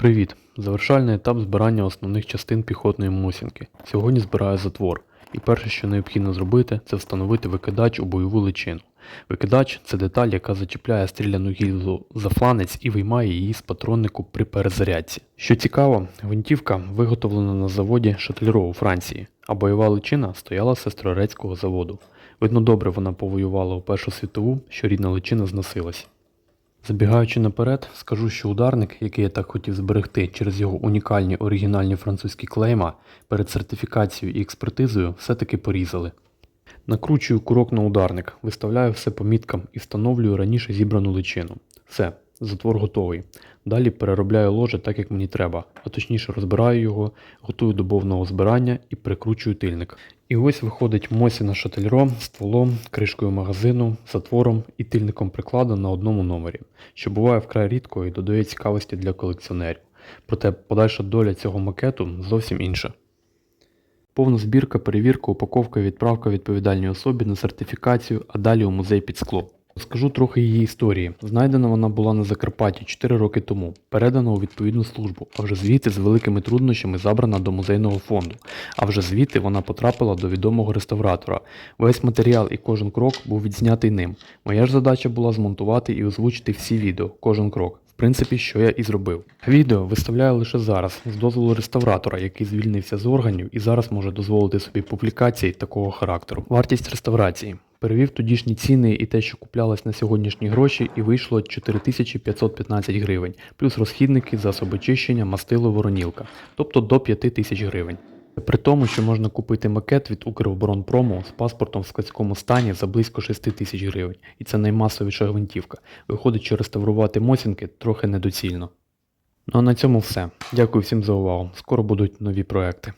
Привіт! Завершальний етап збирання основних частин піхотної мосінки. Сьогодні збираю затвор. І перше, що необхідно зробити, це встановити викидач у бойову личину. Викидач це деталь, яка зачіпляє стріляну гільзу за фланець і виймає її з патроннику при перезарядці. Що цікаво, гвинтівка виготовлена на заводі Шатлеро у Франції, а бойова личина стояла з сестрорецького заводу. Видно добре вона повоювала у Першу світову, що рідна личина зносилась. Забігаючи наперед, скажу, що ударник, який я так хотів зберегти через його унікальні оригінальні французькі клейма, перед сертифікацією і експертизою все-таки порізали. Накручую курок на ударник, виставляю все по міткам і встановлюю раніше зібрану личину. Все, затвор готовий. Далі переробляю ложе так, як мені треба, а точніше розбираю його, готую до повного збирання і прикручую тильник. І ось виходить Мосіна шательро стволом, кришкою магазину, затвором і тильником прикладу на одному номері, що буває вкрай рідко і додає цікавості для колекціонерів. Проте подальша доля цього макету зовсім інша. Повна збірка, перевірка, упаковка, відправка відповідальній особі на сертифікацію, а далі у музей під скло. Скажу трохи її історії. Знайдена вона була на Закарпатті 4 роки тому, передана у відповідну службу, а вже звідти з великими труднощами забрана до музейного фонду. А вже звідти вона потрапила до відомого реставратора. Весь матеріал і кожен крок був відзнятий ним. Моя ж задача була змонтувати і озвучити всі відео, кожен крок. В принципі, що я і зробив. Відео виставляю лише зараз, з дозволу реставратора, який звільнився з органів і зараз може дозволити собі публікації такого характеру. Вартість реставрації. Перевів тодішні ціни і те, що куплялось на сьогоднішні гроші, і вийшло 4515 гривень, плюс розхідники, засоби чищення, мастило, воронілка, тобто до 5000 гривень. При тому, що можна купити макет від Укроборонпрому з паспортом в складському стані за близько 6 тисяч гривень, і це наймасовіша гвинтівка. Виходить, що реставрувати мосінки трохи недоцільно. Ну а на цьому все. Дякую всім за увагу. Скоро будуть нові проекти.